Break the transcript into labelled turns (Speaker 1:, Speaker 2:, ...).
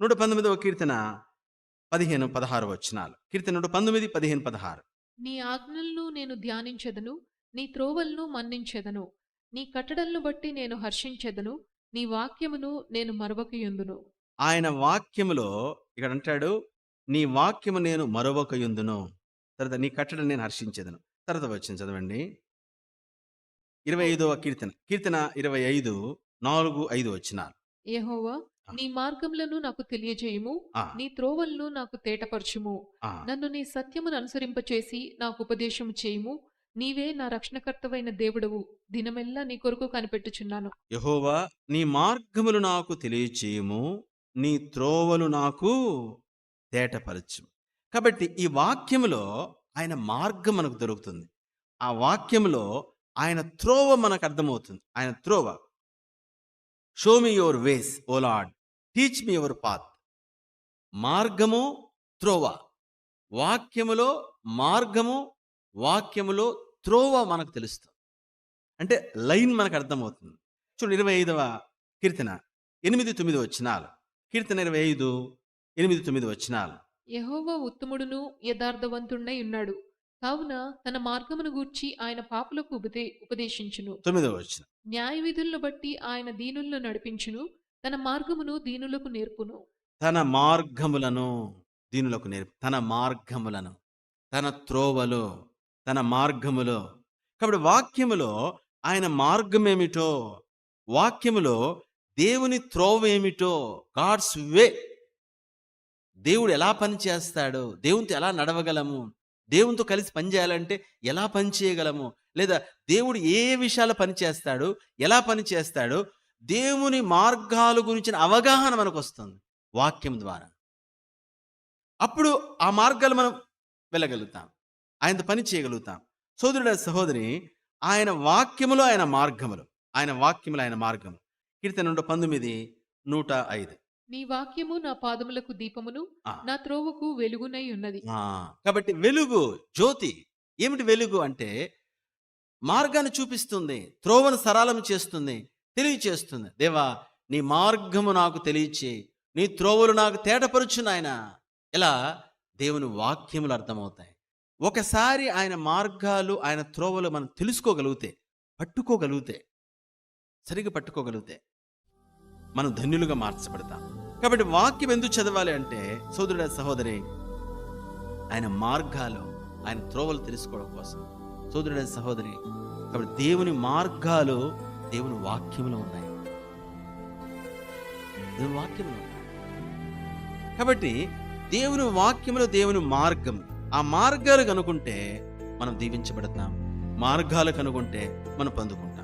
Speaker 1: నూట పంతొమ్మిదవ కీర్తన పదిహేను పదహారు వచనాలు. కీర్తన నూట పంతొమ్మిది పదిహేను పదహారు.
Speaker 2: నీ ఆజ్ఞలను నేను ధ్యానించెదను నీ త్రోవలను మన్నించెదను నీ కట్టడలను బట్టి నేను హర్షించెదను నీ వాక్యమును నేను మరవకయుందును.
Speaker 1: ఆయన వాక్యములో ఇక్కడ అంటాడు నీ వాక్యము నేను మరొకయుందును తర్వాత నీ కట్టడం నేను హర్షించేదను. తర్వాత వచ్చింది చదవండి. ఇరవై ఐదవ కీర్తన. కీర్తన ఇరవై ఐదు నాలుగు ఐదు వచ్చినారు
Speaker 2: యెహోవా నీ మార్గములను నాకు తెలియజేయుము నీ త్రోవలను నాకు తేటపరచుము. నన్ను నీ సత్యమును అనుసరింపచేసి నాకు ఉపదేశము చేయుము. నీవే నా రక్షణకర్తవైన దేవుడవు. దినమెల్లా నీ కొరకు కనిపెట్టుచున్నాను.
Speaker 1: యెహోవా నీ మార్గములు నాకు తెలియచేయము నీ త్రోవలు నాకు తేటపరచు కాబట్టి ఈ వాక్యములో ఆయన మార్గం మనకు దొరుకుతుంది. ఆ వాక్యములో ఆయన త్రోవ మనకు అర్థమవుతుంది. ఆయన త్రోవ show me your ways O lord teach me your path మార్గము త్రోవ. వాక్యములో మార్గము వాక్యములో త్రోవ మనకు తెలుస్తుంది. అంటే లైన్ మనకు అర్థమవుతుంది. చూడండి ఇరవై ఐదవ కీర్తన ఎనిమిది తొమ్మిది వచ్చినాలు కీర్తన ఇరవై ఐదు ఎనిమిది తొమ్మిది వచ్చినాలు
Speaker 2: యెహోవా ఉత్తముడును యథార్థవంతుడై ఉన్నాడు. కావున తన మార్గమును గూర్చి ఆయన పాపులకు ఉపదే ఉపదేశించును.
Speaker 1: తొమ్మిదవ వచ్చిన
Speaker 2: న్యాయ విధులను బట్టి ఆయన దీనులను నడిపించును. తన మార్గమును దీనులకు నేర్పును?
Speaker 1: తన మార్గములను దీనులకు నేర్పు తన మార్గములను తన త్రోవలు తన మార్గములో. కాబట్టి వాక్యములో ఆయన మార్గం ఏమిటో వాక్యములో దేవుని త్రోవ ఏమిటో గాడ్స్ వే. దేవుడు ఎలా పని చేస్తాడు దేవునితో ఎలా నడవగలము దేవునితో కలిసి పని చేయాలంటే ఎలా పని చేయగలము లేదా దేవుడు ఏ విషయాలు పని చేస్తాడు ఎలా పని చేస్తాడు దేవుని మార్గాల గురించిన అవగాహన మనకు వస్తుంది వాక్యం ద్వారా. అప్పుడు ఆ మార్గాలు మనం వెళ్ళగలుగుతాం. ఆయనతో పని చేయగలుగుతాం. సోదరుడ సహోదరి ఆయన వాక్యములో ఆయన మార్గములు. ఆయన వాక్యములు ఆయన మార్గము కీర్తన పంతొమ్మిది నూట ఐదు.
Speaker 2: నీ వాక్యము నా పాదములకు దీపమును. నా త్రోవకు వెలుగునై ఉన్నది.
Speaker 1: కాబట్టి వెలుగు జ్యోతి. ఏమిటి వెలుగు అంటే మార్గాన్ని చూపిస్తుంది త్రోవను సరళం చేస్తుంది తెలియచేస్తుంది. దేవా నీ మార్గము నాకు తెలియచేయి నీ త్రోవలు నాకు తేటపరుచు నాయన. ఇలా దేవుని వాక్యములు అర్థమవుతాయి. ఒకసారి ఆయన మార్గాలు ఆయన త్రోవలు మనం తెలుసుకోగలిగితే పట్టుకోగలిగితే సరిగ్గా పట్టుకోగలిగితే మనం ధన్యులుగా మార్చబడతాం. కాబట్టి వాక్యం ఎందుకు చదవాలి అంటే సోదరుడ సహోదరి ఆయన మార్గాలు ఆయన త్రోవలు తెలుసుకోవడం కోసం. సోదరుడ సహోదరి కాబట్టి దేవుని మార్గాలు దేవుని వాక్యంలో ఉన్నాయి. దేవుని వాక్యంలో ఉన్నాయి. కాబట్టి దేవుని వాక్యములు దేవుని మార్గం. ఆ మార్గాలు కనుకుంటే మనం దీవించబడుతున్నాం మార్గాలు కనుకుంటే మనం పొందుకుంటాం.